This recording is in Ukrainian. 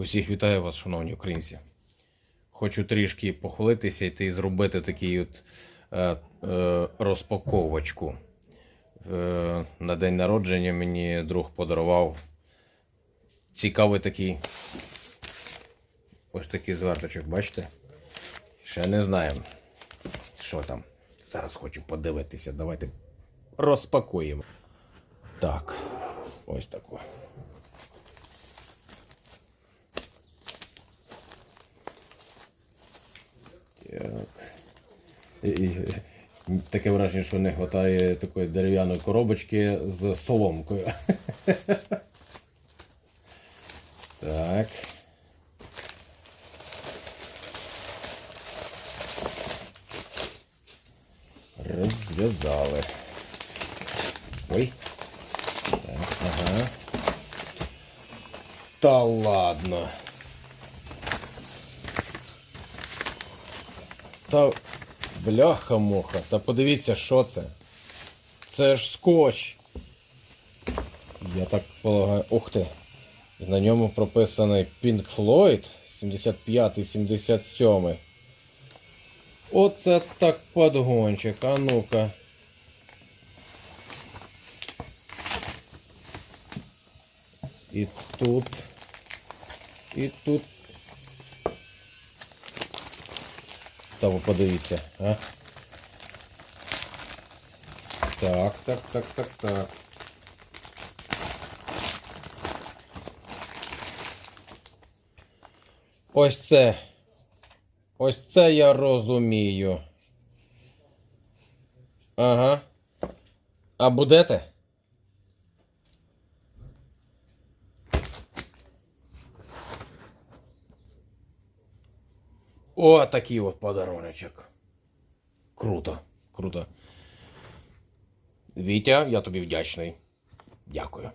Усіх вітаю вас, шановні українці. Хочу трішки похвалитися і зробити такий от е, е, розпаковочку. Е, на день народження мені друг подарував цікавий такий ось такий зверточок, бачите? Ще не знаємо, що там. Зараз хочу подивитися. Давайте розпакуємо. Так, ось таку. Так. І, і, таке враження, що не вистачає такої дерев'яної коробочки з соломкою. Так. Розв'язали. Ой. Так, ага. Та ладно. Та бляха-муха. Та подивіться, що це. Це ж скотч. Я так полагаю. Ух ти. На ньому прописаний Pink Floyd 75-77. Оце так подгончик, а ну-ка. І тут. І тут. Та ви подивіться, а? Так, так, так, так, так. Ось це. Ось це я розумію. Ага. А будете? О, такий от подаруночок. Круто, круто. Вітя, я тобі вдячний. Дякую.